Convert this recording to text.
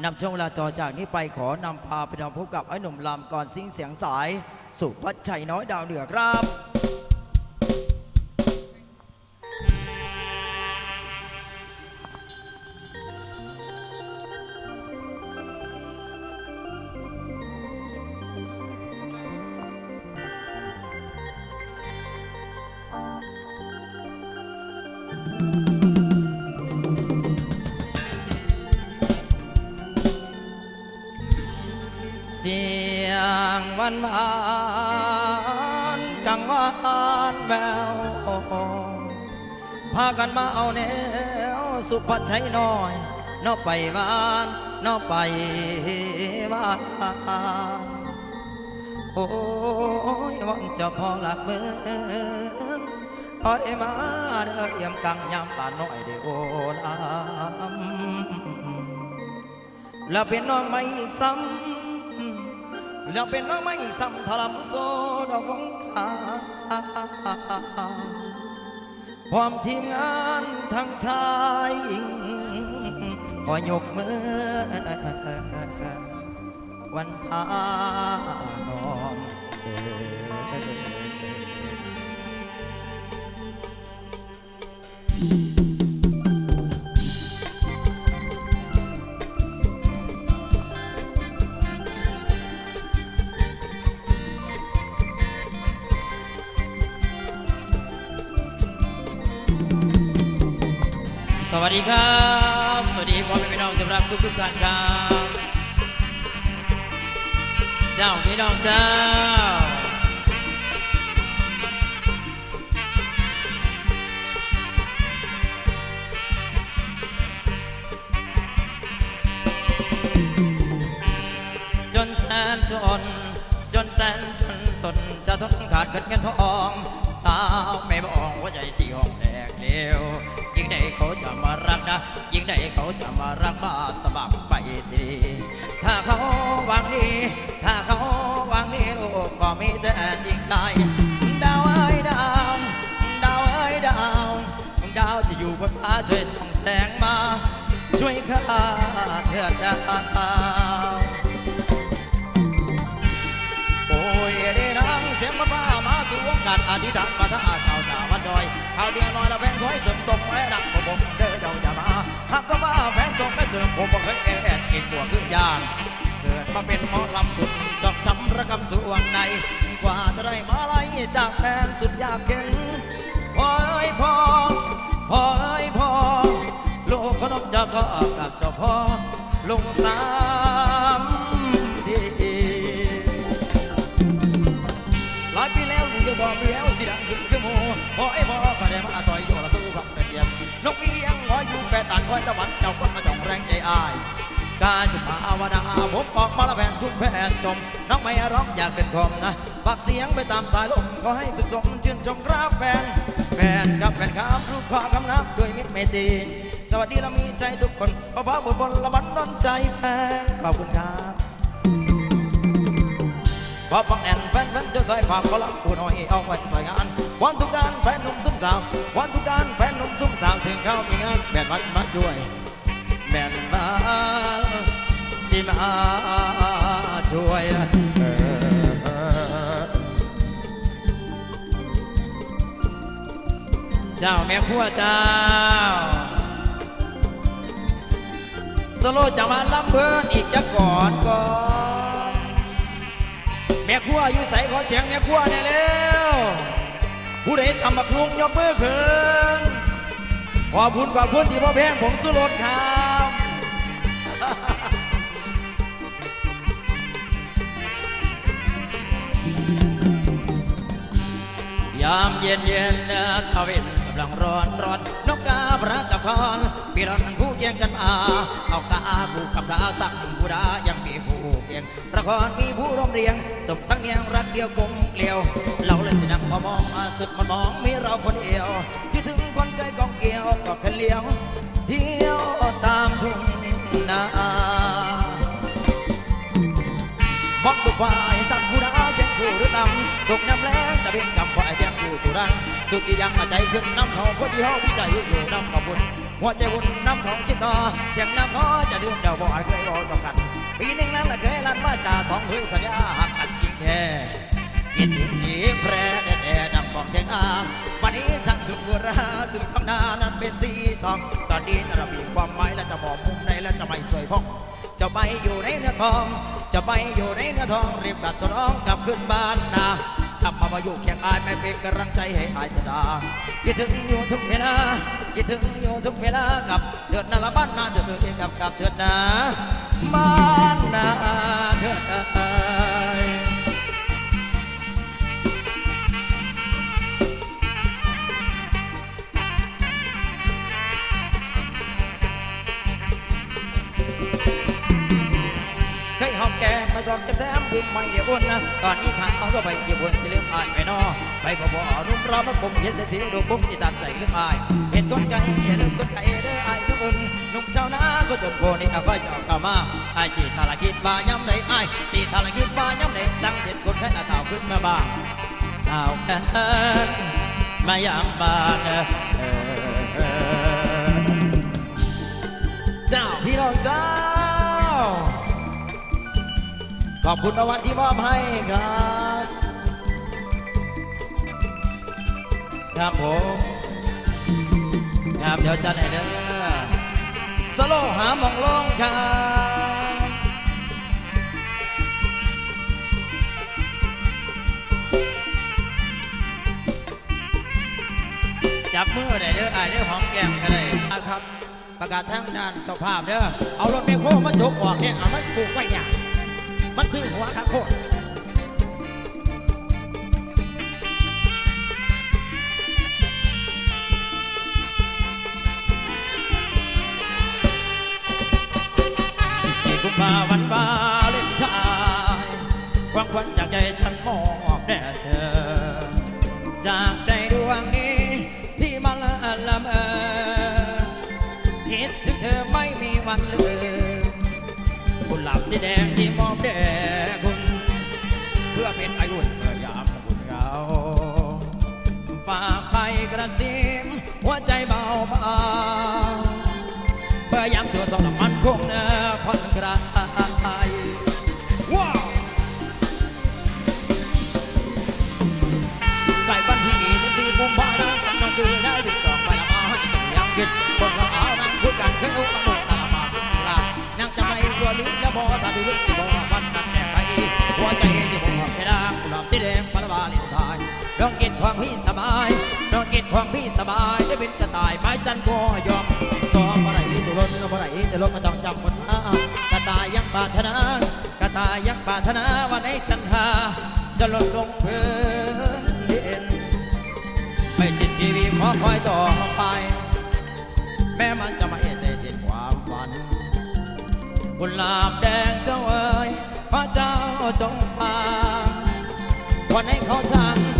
นำช่วงเวลาต่อจากนี้ไปขอนำพาไปนำพบกับไอ้หนุ่มลำก่อนซิ่งเสียงสาย สุพัชชัยน้อยดาวเหนือครับเงวันวานกังวานแววพากันมาเอาแนวสุภาชัยน้อยนอไปวานนอไปวานโอ้ยหวังเจะพอหลักเมืองพอได้มาเด้อเยี่ยมกังยามตาน้อยได้โอลำแล้วเป็นน้องไม่อีกซ้ำ แล้วเป็นน้องไม่อีกซ้ำทรมโซดอกของข้าพร้อมทีมงานทั้งชายหญิงขอยกมือ วันทาน้องเอ่ย วัสดีครับ สวัสดีพ่อแม่พี่น้องสำหรับทุกทุกท่านครับ เจ้าพี่น้องเจ้า จนแสนจน จนแสนจนสนจะทนขาดเกินเงินทอง สาวไม่บอกว่าใจสีห้องแดกเดียวยิ่งใดเขาจะมารักนะ ยิ่งใดเขาจะมารักมาสมัครไปดีถ้าเขาหวังดี ถ้าเขาหวังดีลูกก็มีแต่จริงใจดาวเอ้ดาวดาวเอ้ดาวดาวที่อยู่บนฟ้าช่วยส่องแสงมา ช่วยข้าเถิดดาวารอธิษฐานมาถ้าอาข่าวสาวมาจอยข่าวเดียวน้อยละแฟนคอยเสริมสมไว้ดังผมผมเด้อเจ้าอย่ามาหากก็มาแฟนส่งไม่เสริมผมบอกเคยแอบกินตัวคือยานเกิดมาเป็นหมอลำสุดจอกช้ำระกำสวงในกว่าจะได้มาไล่จากแฟนสุดยากเข็นพอเอ้ยพอพอเอ้ยพอลูกขนมจะก็กับเจ้าพ่อลุงสา อยู่แปดตันคอยตะวันเจ้าคนมาจองแรงใจอาย การจุภาวนาผมบอกมาละแผ่นทุกแผ่นชมน้องไม่ร้องอยากเป็นคมนะปากเสียงไปตามสายลมก็ให้สุดสมชื่นชมครับแฟนแฟนกับแฟนครับรูปขอคำนับด้วยมิตรเมตรีสวัสดีเรามีใจทุกคนเพราะพระบุญบนละบันดนใจแฟนขอบคุณครับ พอฟังแน่นแฟนแฟนจะใส่ความก็ลังปูน้อยเอาไว้ใส่งานวันทุกการแฟนหนุ่มซุ้มสาววันทุกการแฟนหนุ่มซุ้มสาวถึงเขามีงานแม่นมันมาช่วยแม่นมาที่มาช่วยเออเจ้าแม่ขัวเจ้าสโลจะมาลำเพิ่นอีกจะก่อนก่อน ม่ครัวอยู่ใส่ขอเสียงแม่ครัวแน่แล้วผู้ใดทำบักลุงยกมือขึ้นขอบคุณขอบคุณที่พ่อแพงผมสุรสครับยามเย็นเย็นตะเวนกำลังร้อนร้อนนกกาพระกับพรพี่รอนคู่เคียงกันมาเอากาคู่กับกาสั่งผู้ดา ครมีผู้ร่วมเรียงสมสังเนียงรักเดียวกลมเกลียว เราเลยสินังพอมองมาสุดมันมองมีเราคนเดียวที่ถึงคนเคยกองเกี่ยวก็แค่เลี้ยวเที่ยวตามทุ่งนามองดูควายสั่งผู้ดาแข่งคู่หรือตำตกน้ำแรงตะเบียนกับควายแข่งคู่สุรังสุดที่ยังใจขึ้นน้ำหอมคนที่ห้องวิจัยอยู่น้ำขอบคุณหัวใจวุ่นน้ำของคิดต่อเสียงน้ำขอจะดื่มเดาบ่เคยรอต่อกัน ปีหนึ่งนั้นละเคยลั่นว่าจ่าสองมือสัญญาหักกันจริงแท้ยินถึงสีแพร่แด่แต่นำบอกแจงอางวันนี้ช่างถึงกุราถึงคำนานั้นเป็นสีทอง ตอนนี้เรามีความหมายและจะบอกมุมใดและจะไม่สวยพองจะไปอยู่ในเนื้อทอง จะไปอยู่ในเนื้อทองรีบกลับตัวร้องกลับขึ้นบ้านนาทำมามาอยู่เคียงอายไม่เป็นกำลังใจให้อายจะดาคิดถึงอยู่ทุกเวลาคิดถึงอยู่ทุกเวลากับเดือดนาละบ้านนาเดือดเดือดกับกับเดือดนา บ้านนาเดือเคยหอมแก้มมากรอกจะแซมบุญไม่เดียวอุ่นนะ ตอนนี้ทางเอาก็ไปเยี่ยมบุญที่ลืมอายไปนอไปบ่บ่นุ่มรอมาปุ่มเห็นเศรษฐีดูปุ่มที่ตัดใจลืมอาย เห็นก้นไก่เห็นก้นไก่ เจ้านาก็จนโพนี่อาไว้เจ้าเข้ามาอายสีทาลกิจบาย้ำในอายสีทาลกิจบาย้ำในตั้งเด็ดคนแค่หน้าเต่าขึ้นมาบ้างเต่าแค่มายามบ้านเออเออเออเจ้าพี่น้องเจ้า ขอบคุณรางวัลที่มอบให้ครับครับผมครับเดี๋ยวจัดให้เด้อ สโลว์หามองลงครับจับมือได้เด้อไอ้ายเด้อหอมแก้มก็ได้ครับ ประกาศทางด้านเจ้าภาพเด้อเอารถเมโคมาจกออกเนี่ยเอามาปลูกไว้เนี่ยมันถึงหัวครับโคตร ที่าวันวาเล่นทายหวังวันจากใจฉันมอบแด่เธอ จากใจดวงนี้ที่มาละละเมอคิดถึงเธอไม่มีวันลืมกุหลาบสีแดงที่มอบแด่คุณ เพื่อเป็นอายุเมื่อยามคุณเราฝากไปกระซิม ความพี่สบายได้เป็นจะตายไม้จันบ่ยอมซ้อมอะไรตุลนเมื่อไรจะลดมาต้องจำคนอ้ากระตายยังปรารถนากระตายยังปรารถนาวันไหนจันทราจะลดลงเพื่อเห็นไม่สิ้นชีวิตขอคอยต่อไป แม้มันจะไม่ได้เด็ดความฝันกุหลาบแดงเจ้าเอ๋ยพระเจ้าจงมาวันให้เขาช่าง